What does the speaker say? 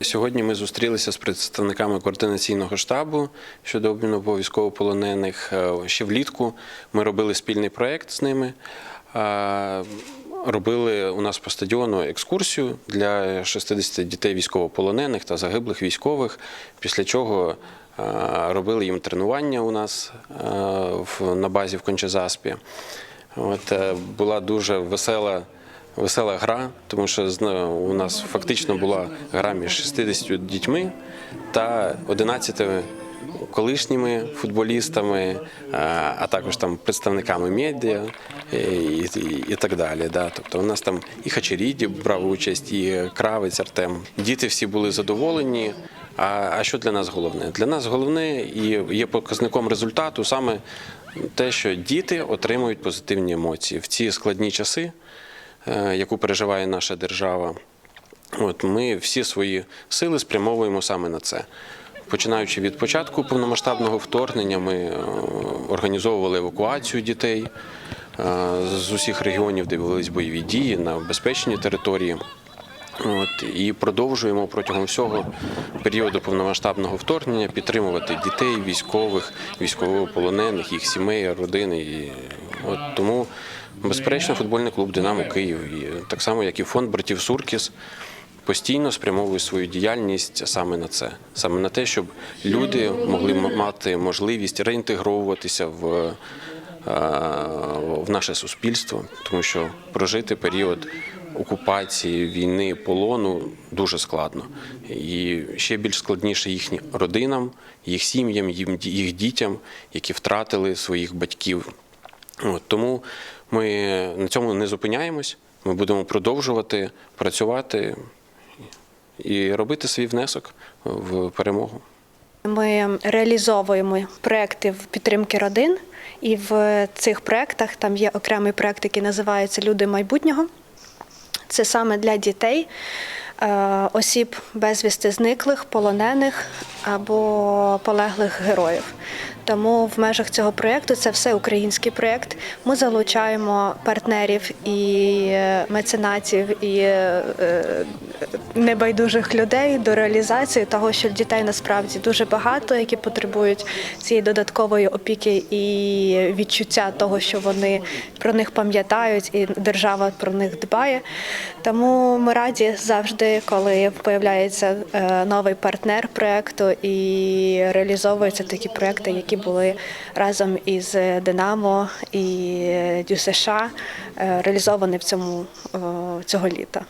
Сьогодні ми зустрілися з представниками координаційного штабу щодо обміну військовополонених. Е, Ще влітку ми робили спільний проєкт з ними. Е, Робили у нас по стадіону екскурсію для 60 дітей військовополонених та загиблих військових, після чого е, робили їм тренування у нас на базі в Кончезаспі. От, була дуже весела весела гра, тому що у нас фактично була гра між 60 дітьми та 11 колишніми футболістами, а також там представниками медіа і, і, так далі. Да. Тобто у нас там і Хачеріді брав участь, і Кравець Артем. Діти всі були задоволені. А, а що для нас головне? Для нас головне і є показником результату саме те, що діти отримують позитивні емоції в ці складні часи яку переживає наша держава. От ми всі свої сили спрямовуємо саме на це. Починаючи від початку повномасштабного вторгнення, ми е, організовували евакуацію дітей е, з усіх регіонів, де велись бойові дії на безпечній території. От, і продовжуємо протягом всього періоду повномасштабного вторгнення підтримувати дітей, військових, військовополонених, їх сімей, родини. І, от, тому, безперечно, футбольний клуб Динамо Київ, і так само, як і фонд братів Суркіс, постійно спрямовує свою діяльність саме на це, саме на те, щоб люди могли мати можливість реінтегровуватися в е, в наше суспільство, тому що прожити період окупації, війни, полону дуже складно. І ще більш складніше їхнім родинам, їх сім'ям, їх дітям, які втратили своїх батьків. От, тому ми на цьому не зупиняємось. Ми будемо продовжувати працювати і робити свій внесок в перемогу. Ми реалізовуємо проекти в підтримки родин, і в цих проектах там є окремий проект, який називається Люди майбутнього. Це саме для дітей, е, осіб безвісти зниклих, полонених або полеглих героїв. Тому в межах цього проєкту це все український проєкт. Ми залучаємо партнерів і е, меценатів, і е, е, небайдужих людей до реалізації того, що дітей насправді дуже багато, які потребують цієї додаткової опіки і відчуття того, що вони про них пам'ятають, і держава про них дбає. Тому ми раді завжди, коли появляється новий партнер проекту і реалізовуються такі проекти, які були разом із Динамо і ДЮСШ, США реалізовані в цьому е, цього літа.